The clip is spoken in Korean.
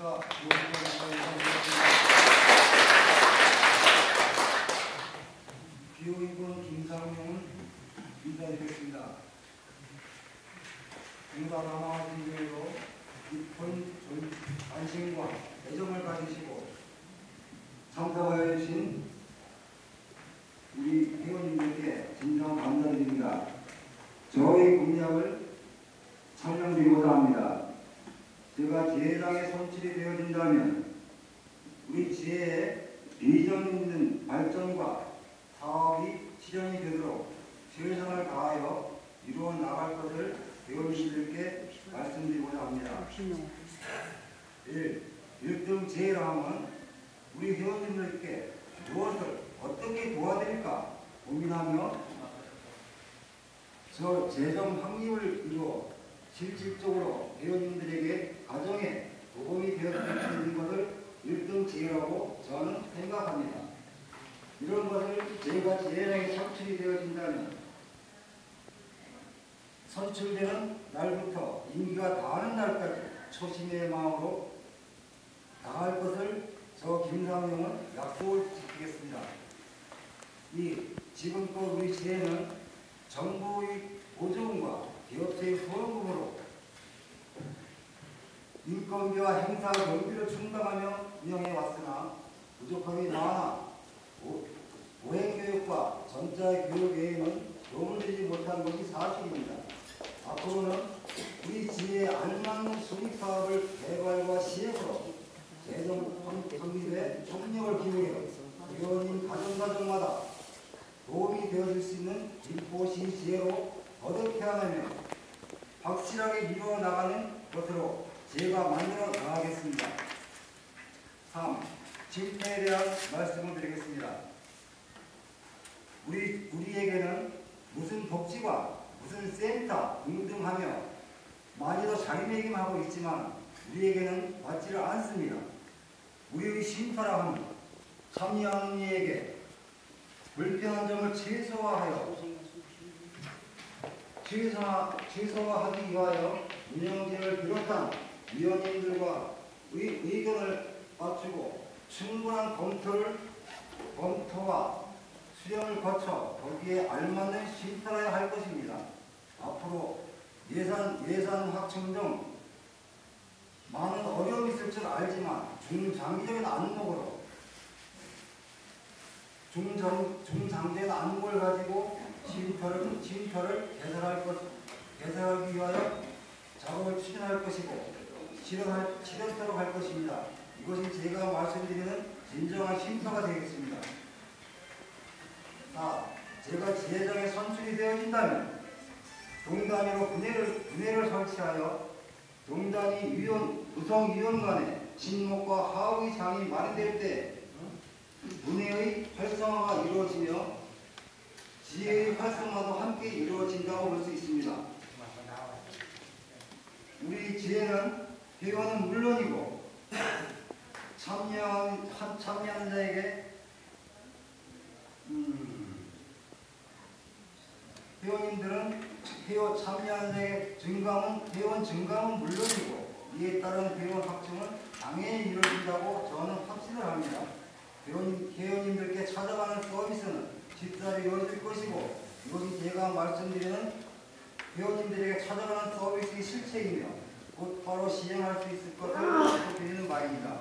자, 기호인권 김상용은 인사드리겠습니다. 공사남아 진교로 깊은 전- 관심과 애정을 가지시고 참석하여 주신 우리 회원님들께 진정 감사드립니다. 저의 공약을 설명드리고자 합니다. 제가 지혜당에 선출이 되어진다면 우리 지혜의 비전 있는 발전과 사업이 실현이 되도록 최선을 다하여 이루어 나갈 것을 회원님들께 말씀드리고자 합니다. 1. 1등 제일함은 우리 회원님들께 무엇을 어떻게 도와드릴까 고민하며 저 재정 확립을 이루어 실질적으로 회원님들에게 가정에 도움이 되었는 것을 1등 제일하고 저는 생각합니다. 이런 것을 제가 제일하게 선출이 되어진다면 선출되는 날부터 임기가 다하는 날까지 초심의 마음으로 다할 것을 저 김상용은 약속을 지키겠습니다. 이 지금껏 우리 시에는 정부의 보조금과 기업체의 후원금으로 인건비와 행사 경비를 충당하며 운영해 왔으나 부족함이 오- 오행교육과 전자교육에는 도움을 드리지 못한 것이 사실입니다. 앞으로는 우리 지혜에 알맞는 수립사업을 개발과 시행으로 재정 확립에 총력을 기울여 회원님 가정가정마다 도움이 되어줄 수 있는 인포시 지혜로 거듭해 하며 확실하게 이루어 나가는 것으로 제가 만들어 나가겠습니다. 3. 실패에 대한 말씀을 드리겠습니다. 우리, 우리에게는 무슨 복지와 무슨 센터 등등하며 많이도 자리매김하고 있지만 우리에게는 받지를 않습니다. 우리의 쉼터라 함은 참여하는 이에게 불편한 점을 최소화하여 최소화, 최소화하기 위하여 운영진을 비롯한 위원님들과 의, 의견을 맞추고 충분한 검토를 검토와 수령을 거쳐 거기에 알맞는 쉼터라야 할 것입니다. 앞으로 예산 예산 확충 등 많은 어려움이 있을 줄 알지만 중장기적인 안목으로 중장, 중장기적인 안목을 가지고 쉼터를, 쉼터를 개설할 것, 개설하기 위하여 작업을 추진할 것이고 실현할, 실현토록 할 것입니다. 이것이 제가 말씀드리는 진정한 쉼터가 되겠습니다. 4. 제가 지회장에 선출이 되어진다면 동단위로 분회를, 분회를 설치하여 동단위 위원, 구성위원 간의 친목과 하의 장이 마련될 때 분회의 활성화가 이루어지며 지혜의 활성화도 함께 이루어진다고 볼 수 있습니다. 우리 지혜는 회원은 물론이고 참여한, 한- 참여하는 자에게 음, 회원님들은 회원 참여하는 자에게 증감은 회원 증감은 물론이고 이에 따른 회원 확증은 당연히 이루어진다고 저는 확신을 합니다. 회원, 회원님들께 찾아가는 서비스는 집사를 열어줄 것이고 이것이 제가 말씀드리는 회원님들에게 찾아가는 서비스의 실체이며 곧바로 시행할 수 있을 것을 아. 드리는 바입니다.